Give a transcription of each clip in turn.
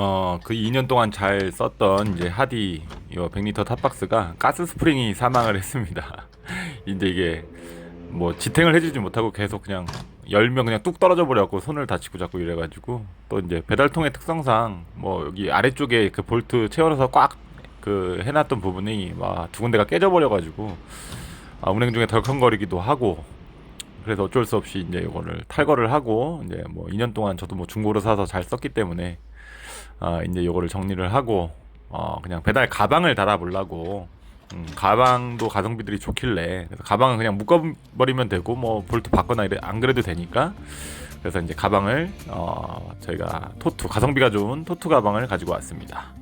어, 그 2년 동안 잘 썼던 이제 하디 요 100리터 탑박스가 가스 스프링이 사망을 했습니다. 이제 이게 뭐 지탱을 해주지 못하고 계속 그냥 열면 그냥 뚝 떨어져 버려갖고 손을 다치고 자꾸 이래가지고 또 이제 배달통의 특성상 뭐 여기 아래쪽에 그 볼트 채워넣어서 꽉 그 해놨던 부분이 막 두 군데가 깨져 버려가지고 아, 운행 중에 덜컹거리기도 하고 그래서 어쩔 수 없이 이제 이거를 탈거를 하고 이제 뭐 2년 동안 저도 뭐 중고로 사서 잘 썼기 때문에 아 이제 요거를 정리를 하고 어 그냥 배달 가방을 달아보려고. 음, 가방도 가성비들이 좋길래. 그래서 가방은 그냥 묶어버리면 되고 뭐 볼트 바거나 이래 안 그래도 되니까. 그래서 이제 가방을 어 저희가 토투 가성비가 좋은 토투 가방을 가지고 왔습니다.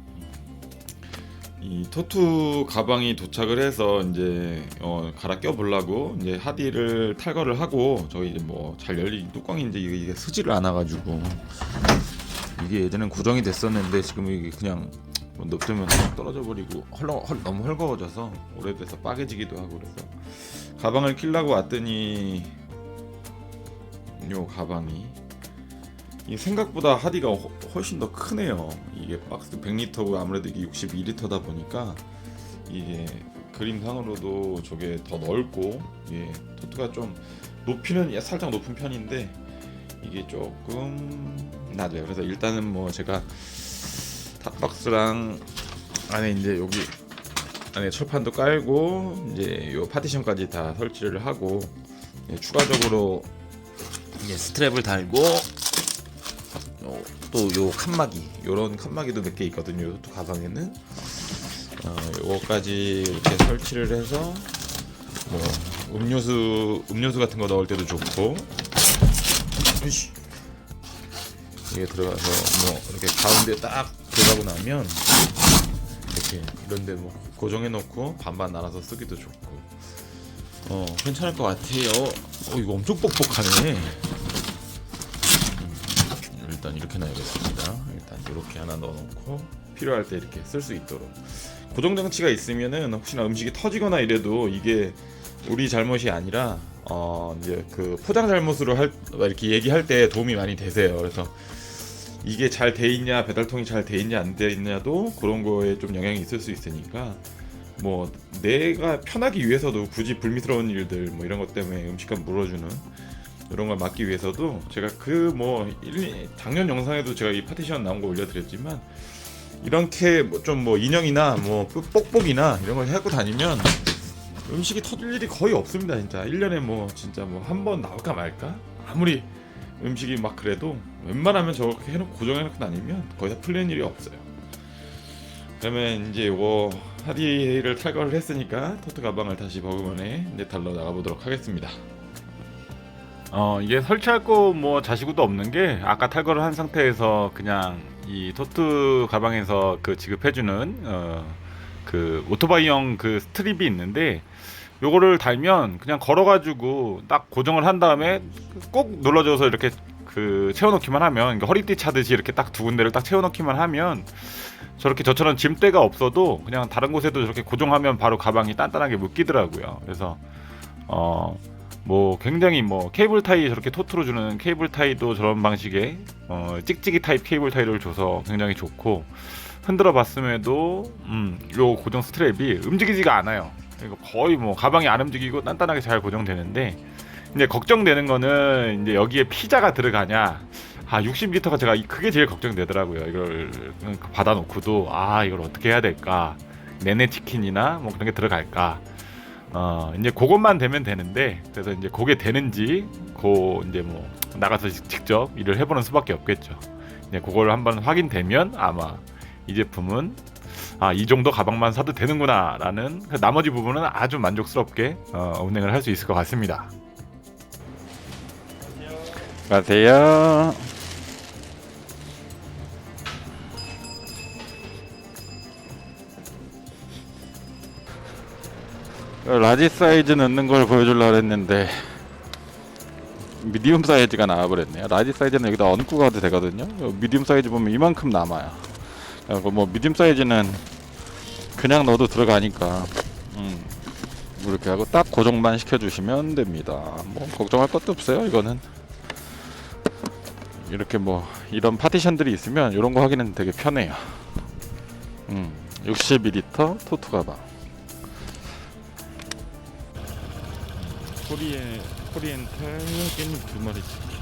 이 토투 가방이 도착을 해서 이제 어, 갈아 껴 보려고 이제 하디를 탈거를 하고 저기 이제 뭐 잘 열리 뚜껑이 이제 이게, 이게 쓰지를 않아 가지고 이게 예전엔 고정이 됐었는데 지금 이게 그냥 뭐 냅두면 떨어져 버리고 헐렁 헐, 너무 헐거워져서 오래돼서 빠개지기도 하고 그래서 가방을 끼려고 왔더니 요 가방이 생각보다 하디가 허- 훨씬 더 크네요. 이게 박스 100리터고 아무래도 이게 62리터다 보니까 이게 그림상으로도 저게 더 넓고 이게 토트가 좀 높이는 야- 살짝 높은 편인데 이게 조금 낮아요. 그래서 일단은 뭐 제가 탑박스랑 안에 이제 여기 안에 철판도 깔고 이제 요 파티션까지 다 설치를 하고 예, 추가적으로 이제 스트랩을 달고 또 요 칸막이 요런 칸막이도 몇 개 있거든요 또 가방에는 어, 요거까지 이렇게 설치를 해서 뭐 음료수 음료수 같은 거 넣을 때도 좋고 으이씨. 이게 들어가서 뭐 이렇게 가운데 딱 들어가고 나면 이렇게 이런데 뭐 고정해 놓고 반반 나눠서 쓰기도 좋고 어 괜찮을 것 같아요 어 이거 엄청 뻑뻑하네 일단 이렇게 놔야겠습니다. 일단 이렇게 하나 넣어놓고 필요할 때 이렇게 쓸 수 있도록 고정 장치가 있으면은 혹시나 음식이 터지거나 이래도 이게 우리 잘못이 아니라 어 이제 그 포장 잘못으로 할 이렇게 얘기할 때 도움이 많이 되세요. 그래서 이게 잘 돼 있냐 배달통이 잘 돼 있냐 안 돼 있냐도 그런 거에 좀 영향이 있을 수 있으니까 뭐 내가 편하기 위해서도 굳이 불미스러운 일들 뭐 이런 것 때문에 음식값 물어주는 이런 걸 막기 위해서도 제가 그 뭐 작년 영상에도 제가 이 파티션 나온 거 올려드렸지만 이렇게 뭐 좀 뭐 인형이나 뭐 뽁뽁이나 이런 걸 해갖고 다니면 음식이 터질 일이 거의 없습니다 진짜. 1년에 뭐 진짜 뭐 한 번 나올까 말까? 아무리 음식이 막 그래도 웬만하면 저렇게 해놓고 고정해놓고 다니면 거의 다 풀리는 일이 없어요. 그러면 이제 요거 하디를 탈거를 했으니까 토트 가방을 다시 버그만에 이제 달러 나가보도록 하겠습니다. 어 이게 설치할 거 뭐 자시구도 없는 게 아까 탈거를 한 상태에서 그냥 이 토트 가방에서 그 지급해주는 어 그 오토바이용 그 스트립이 있는데 요거를 달면 그냥 걸어가지고 딱 고정을 한 다음에 꼭 눌러줘서 이렇게 그 채워넣기만 하면 그러니까 허리띠 차듯이 이렇게 딱 두 군데를 딱 채워넣기만 하면 저렇게 저처럼 짐대가 없어도 그냥 다른 곳에도 저렇게 고정하면 바로 가방이 단단하게 묶이더라고요. 그래서 어. 뭐 굉장히 뭐 케이블 타이 저렇게 토트로 주는 케이블 타이도 저런 방식의 어, 찍찍이 타입 케이블 타이를 줘서 굉장히 좋고 흔들어 봤음에도 음 요 고정 스트랩이 움직이지가 않아요. 이거 거의 뭐 가방이 안 움직이고 단단하게 잘 고정되는데 이제 걱정되는 거는 이제 여기에 피자가 들어가냐 아 60리터가 제가 이- 그게 제일 걱정되더라고요. 이걸 받아놓고도 아 이걸 어떻게 해야 될까 내내 치킨이나 뭐 그런 게 들어갈까 어 이제 그것만 되면 되는데 그래서 이제 그게 되는지 고 이제 뭐 나가서 직- 직접 일을 해보는 수밖에 없겠죠. 이제 그걸 한번 확인되면 아마 이 제품은 아 이 정도 가방만 사도 되는구나 라는 그 나머지 부분은 아주 만족스럽게 어, 운행을 할 수 있을 것 같습니다. 안녕하세요. 라지 사이즈 넣는 걸 보여주려고 했는데 미디움 사이즈가 나와버렸네요. 라지 사이즈는 여기다 얹고 가도 되거든요. 미디움 사이즈 보면 이만큼 남아요. 그리고 뭐 미디움 사이즈는 그냥 넣어도 들어가니까 음, 이렇게 하고 딱 고정만 시켜주시면 됩니다. 뭐 걱정할 것도 없어요. 이거는 이렇게 뭐 이런 파티션들이 있으면 이런 거 하기는 되게 편해요. 음, 60mm 토트 가방. 코리에 코리엔탈 깻잎 두 마리씩.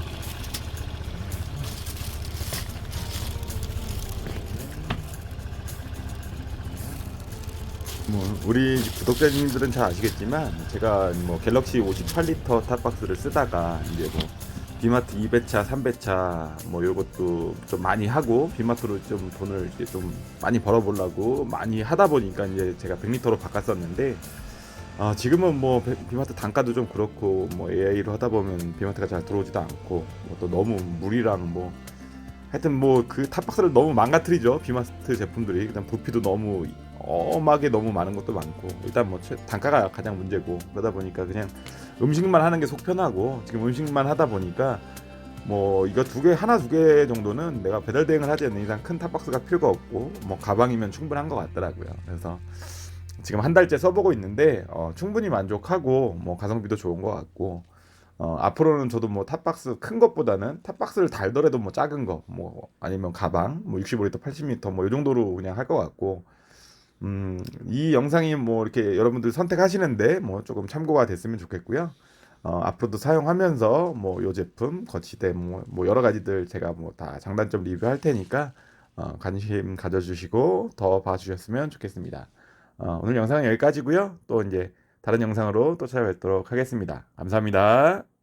뭐 우리 구독자님들은 잘 아시겠지만 제가 뭐 갤럭시 58리터 탑박스를 쓰다가 이제 뭐 비마트 2배차, 3배차 뭐 요것도 좀 많이 하고 비마트로 좀 돈을 이제 좀 많이 벌어보려고 많이 하다 보니까 이제 제가 100리터로 바꿨었는데 아 지금은 뭐 배- 비마트 단가도 좀 그렇고 뭐 AI로 하다 보면 비마트가 잘 들어오지도 않고 뭐 또 너무 물이랑 뭐 하여튼 뭐 그 탑박스를 너무 망가뜨리죠 비마트 제품들이. 그다음 부피도 너무 엄하게 너무 많은 것도 많고 일단 뭐 최- 단가가 가장 문제고 그러다 보니까 그냥 음식만 하는 게 속 편하고 지금 음식만 하다 보니까 뭐 이거 두 개 하나 두 개 정도는 내가 배달 대행을 하지 않는 이상 큰 탑박스가 필요가 없고 뭐 가방이면 충분한 것 같더라고요. 그래서 지금 한 달째 써보고 있는데 어, 충분히 만족하고 뭐 가성비도 좋은 것 같고 어, 앞으로는 저도 뭐 탑박스 큰 것보다는 탑박스를 달더라도 뭐 작은 거 뭐 아니면 가방 뭐 65리터 80m 뭐이 정도로 그냥 할 것 같고 음, 이 영상이 뭐 이렇게 여러분들 선택하시는데 뭐 조금 참고가 됐으면 좋겠고요. 어, 앞으로도 사용하면서 뭐 요 제품 거치대 뭐, 뭐 여러 가지들 제가 뭐 다 장단점 리뷰할 테니까 어, 관심 가져주시고 더 봐주셨으면 좋겠습니다. 어, 오늘 영상은 여기까지고요. 또 이제 다른 영상으로 또 찾아뵙도록 하겠습니다. 감사합니다.